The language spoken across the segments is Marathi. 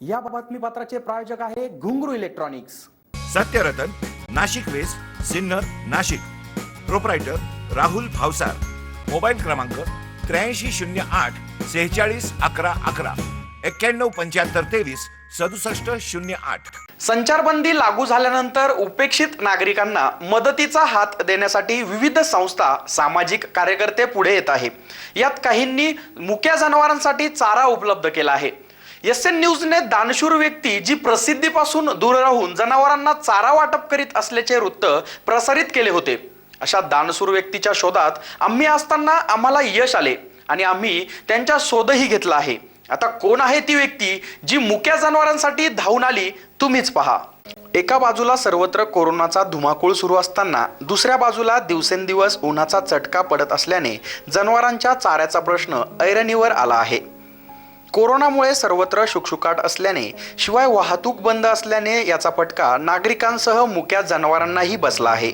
या बातमीपत्राचे प्रायोजक आहे Ghungroo electronics. Satyaratan Nashik west Sinnar Nashik. Proprietor Rahul Bhavsar. Mobile क्रमांक त्र्याऐंशी शून्य आठ सेहेचाळीस अकरा अकरा. एक्क्याण्णव पंच्याहत्तर तेवीस सदुसष्ट शून्य आठ. संचारबंदी लागू झाल्यानंतर उपेक्षित नागरिकांना मदतीचा हात देण्यासाठी विविध संस्था सामाजिक कार्यकर्ते पुढे येत आहे. यात काहींनी मुक्या जनावरांसाठी चारा उपलब्ध केला आहे. एस एन न्यूजने दानशूर व्यक्ती जी प्रसिद्धीपासून दूर राहून जनावरांना चारा वाटप करीत असल्याचे वृत्त प्रसारित केले होते. अशा दानशूर व्यक्तीच्या शोधात आम्ही असताना आम्हाला यश आले आणि आम्ही त्यांच्या शोधही घेतला आहे. आता कोण आहे ती व्यक्ती जी मुक्या जनावरांसाठी धावून आली तुम्हीच पहा. एका बाजूला सर्वत्र कोरोनाचा धुमाकूळ सुरू असताना दुसऱ्या बाजूला दिवसेंदिवस उन्हाचा चटका पडत असल्याने जनावरांच्या चाऱ्याचा प्रश्न ऐरणीवर आला आहे. कोरोनामुळे सर्वत्र शुकशुकाट असल्याने शिवाय वाहतूक बंद असल्याने याचा फटका नागरिकांसह मुक्या जनावरांनाही बसला आहे.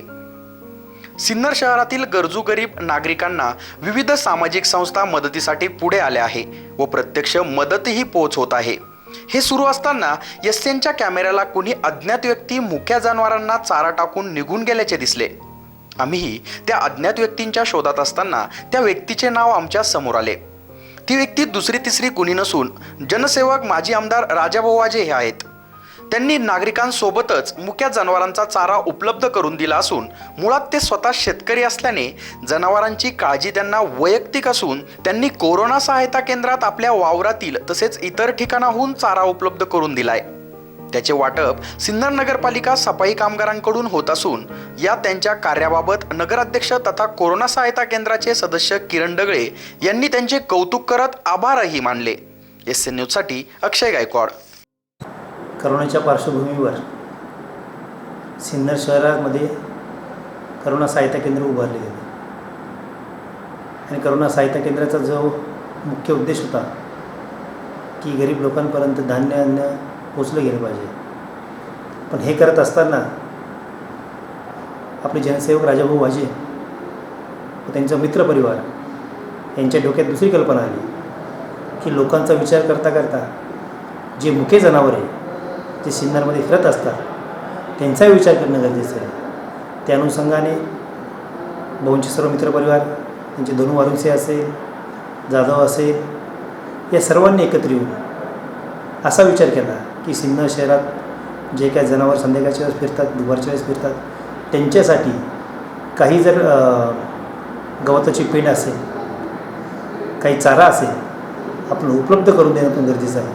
सिन्नर शहरातील गरजू गरीब नागरिकांना विविध सामाजिक संस्था मदतीसाठी पुढे आल्या आहे व प्रत्यक्ष मदतही पोच होत आहे. हे सुरू असताना यस्सेनच्या कॅमेऱ्याला कुणी अज्ञात व्यक्ती मुक्या जनावरांना चारा टाकून निघून गेल्याचे दिसले. आम्हीही त्या अज्ञात व्यक्तींच्या शोधात असताना त्या व्यक्तीचे नाव आमच्यासमोर आले. ती व्यक्ती दुसरी तिसरी कुणी नसून जनसेवक माजी आमदार राजाभाऊ वाजे हे आहेत. त्यांनी नागरिकांसोबतच मुक्या जनावरांचा चारा उपलब्ध करून दिला असून मुळात ते स्वतः शेतकरी असल्याने जनावरांची काळजी त्यांना वैयक्तिक असून त्यांनी कोरोना सहायता केंद्रात आपल्या वावरातील तसेच इतर ठिकाणाहून चारा उपलब्ध करून दिलाय. त्याचे वाटप सिन्नर नगरपालिका सफाई कामगारांकडून होत असून या त्यांच्या कार्याबाबत नगराध्यक्ष तथा कोरोना सहायता केंद्राचे सदस्य किरण डगळे यांनी त्यांचे कौतुक करत आभारही मानले. एस एन न्यूजसाठी अक्षय गायकवाड. करोनाच्या पार्श्वभूमीवर सिन्नर शहरामध्ये करोना सहायता केंद्र उभारले गेले. आणि करोना सहायता केंद्राचा जो मुख्य उद्देश होता की गरीब लोकांपर्यंत धान्य अन्न पोचलं गेलं पाहिजे. पण हे करत असताना आपले जनसेवक राजाभाऊ वाजे व त्यांचा मित्रपरिवार यांच्या डोक्यात दुसरी कल्पना आली की लोकांचा विचार करता करता जे मुके जनावर आहे जे सिन्नरमध्ये फिरत असतात त्यांचाही विचार करणं गरजेचं आहे. त्या अनुषंगाने भाऊंचे सर्व मित्रपरिवार त्यांचे दोन वारुंसे असेल जाधव असेल या सर्वांनी एकत्र येऊन असा विचार केला की सिन्नर शहरात जे काही जनावर संध्याकाळच्या वेळेस फिरतात दुपारच्या वेळेस फिरतात त्यांच्यासाठी काही जर गवताची पेंड असेल काही चारा असेल आपण उपलब्ध करून देणं पण गरजेचं आहे.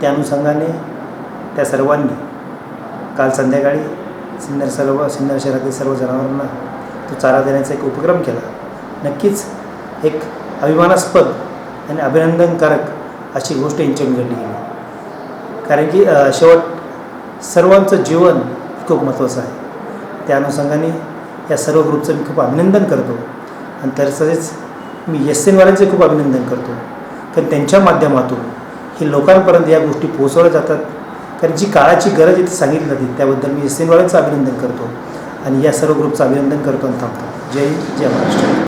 त्या अनुषंगाने त्या सर्वांनी काल संध्याकाळी सिन्नर सर्व सिन्नर शहरातील सर्व जनावरांना तो चारा देण्याचा एक उपक्रम केला. नक्कीच एक अभिमानास्पद आणि अभिनंदनकारक अशी गोष्ट यांच्याकडून घडली. गेली कारण की शेवट सर्वांचं जीवन खूप महत्त्वाचं आहे. त्या अनुषंगाने या सर्व ग्रुपचं मी खूप अभिनंदन करतो. आणि तसेच मी एस एनवाल्यांचं खूप अभिनंदन करतो. कारण त्यांच्या माध्यमातून हे लोकांपर्यंत या गोष्टी पोहोचवल्या जातात. कारण जी काळाची गरज इथे सांगितली जाते त्याबद्दल मी एस एनवाल्यांचं अभिनंदन करतो. आणि या सर्व ग्रुपचं अभिनंदन करतो आणि थांबतो. जय हिंद जय महाराष्ट्र.